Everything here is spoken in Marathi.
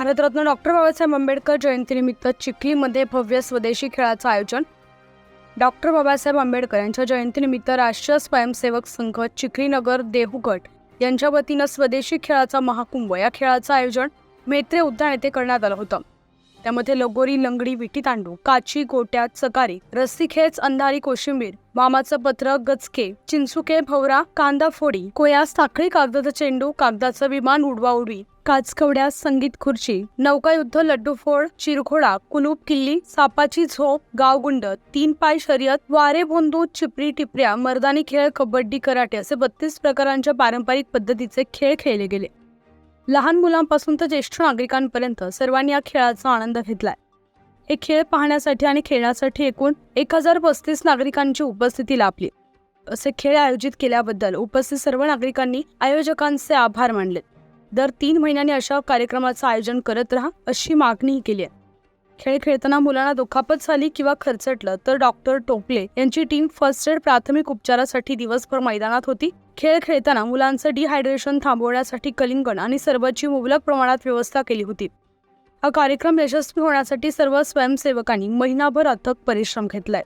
भारतरत्न डॉक्टर बाबासाहेब आंबेडकर जयंतीनिमित्त चिखलीमध्ये भव्य स्वदेशी खेळाचं आयोजन. डॉक्टर बाबासाहेब आंबेडकर यांच्या जयंतीनिमित्त राष्ट्रीय स्वयंसेवक संघ चिखली नगर देहूगट यांच्या वतीनं स्वदेशी खेळाचा महाकुंभ या खेळाचं आयोजन मेत्रे उद्यान येथे करण्यात आलं होतं. त्यामध्ये लगोरी लंगडी विटी तांडू काची गोट्या चकारी रस्सीखेच अंधारी कोशिंबीर मामाचं पत्र गचके चिंचुके भवरा कांदा फोडी कोया साखळी कागदाचं चेंडू कागदाचं विमान उडवा उडवी काचकवड्या संगीत खुर्ची नौकायुद्ध लड्डू फोड कुलूप किल्ली सापाची झोप गावगुंड तीन पाय शर्यत वारे भोंदू चिपरी टिपऱ्या मर्दानी खेळ कबड्डी कराटे असे बत्तीस प्रकारांच्या पारंपरिक पद्धतीचे खेळ खेळले गेले. लहान मुलांपासून तर ज्येष्ठ नागरिकांपर्यंत सर्वांनी या खेळाचा आनंद घेतलाय. हे खेळ पाहण्यासाठी आणि खेळण्यासाठी एकूण एक हजार पस्तीस नागरिकांची उपस्थिती लाभली. असे खेळ आयोजित केल्याबद्दल उपस्थित सर्व नागरिकांनी आयोजकांचे आभार मानले. दर तीन महिन्यांनी अशा कार्यक्रमाचं आयोजन करत राहा अशी मागणीही केली आहे. खेळ खेळताना मुलांना दुखापत झाली किंवा खरचटलं तर डॉक्टर टोपले यांची टीम फर्स्ट एड प्राथमिक उपचारासाठी दिवसभर मैदानात होती. खेळ खेळताना मुलांचं डिहायड्रेशन थांबवण्यासाठी कलिंगण आणि सरबतची मुबलक प्रमाणात व्यवस्था केली होती. हा कार्यक्रम यशस्वी होण्यासाठी सर्व स्वयंसेवकांनी महिनाभर अथक परिश्रम घेतलाय.